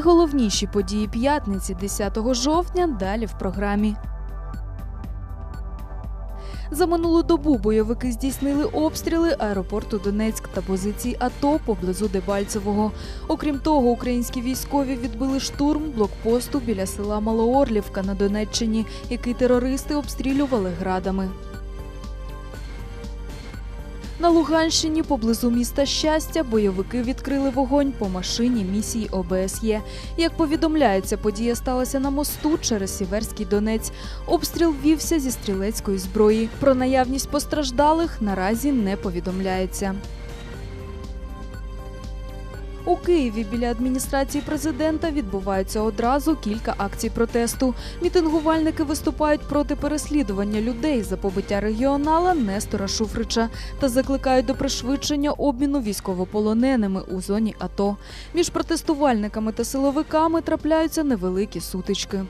Найголовніші події п'ятниці 10 жовтня далі в програмі. За минулу добу бойовики здійснили обстріли аеропорту Донецьк та позицій АТО поблизу Дебальцевого. Окрім того, українські військові відбили штурм блокпосту біля села Малоорлівка на Донеччині, який терористи обстрілювали градами. На Луганщині поблизу міста Щастя бойовики відкрили вогонь по машині місії ОБСЄ. Як повідомляється, подія сталася на мосту через Сіверський Донець. Обстріл вівся зі стрілецької зброї. Про наявність постраждалих наразі не повідомляється. У Києві біля адміністрації президента відбуваються одразу кілька акцій протесту. Мітингувальники виступають проти переслідування людей за побиття регіонала Нестора Шуфрича та закликають до пришвидшення обміну військовополоненими у зоні АТО. Між протестувальниками та силовиками трапляються невеликі сутички.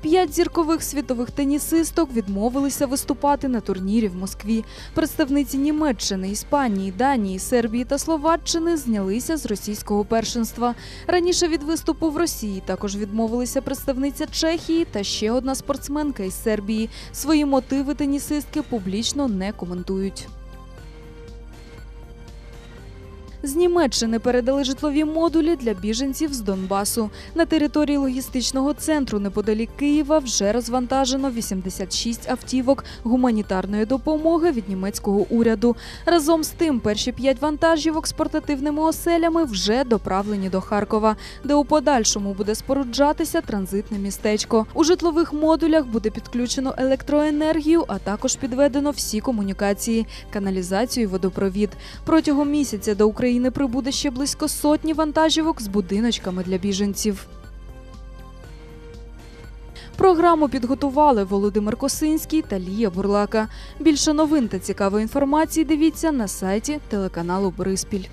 П'ять зіркових світових тенісисток відмовилися виступати на турнірі в Москві. Представниці Німеччини, Іспанії, Данії, Сербії та Словаччини знялися з російського першинства. Раніше від виступу в Росії також відмовилися представниця Чехії та ще одна спортсменка із Сербії. Свої мотиви тенісистки публічно не коментують. З Німеччини передали житлові модулі для біженців з Донбасу. На території логістичного центру неподалік Києва вже розвантажено 86 автівок гуманітарної допомоги від німецького уряду. Разом з тим, перші п'ять вантажівок з портативними оселями вже доправлені до Харкова, де у подальшому буде споруджатися транзитне містечко. У житлових модулях буде підключено електроенергію, а також підведено всі комунікації, каналізацію, і водопровід. Протягом місяця до України прибуде ще близько сотні вантажівок з будиночками для біженців. Програму підготували Володимир Косинський та Лія Бурлака. Більше новин та цікавої інформації дивіться на сайті телеканалу Бориспіль.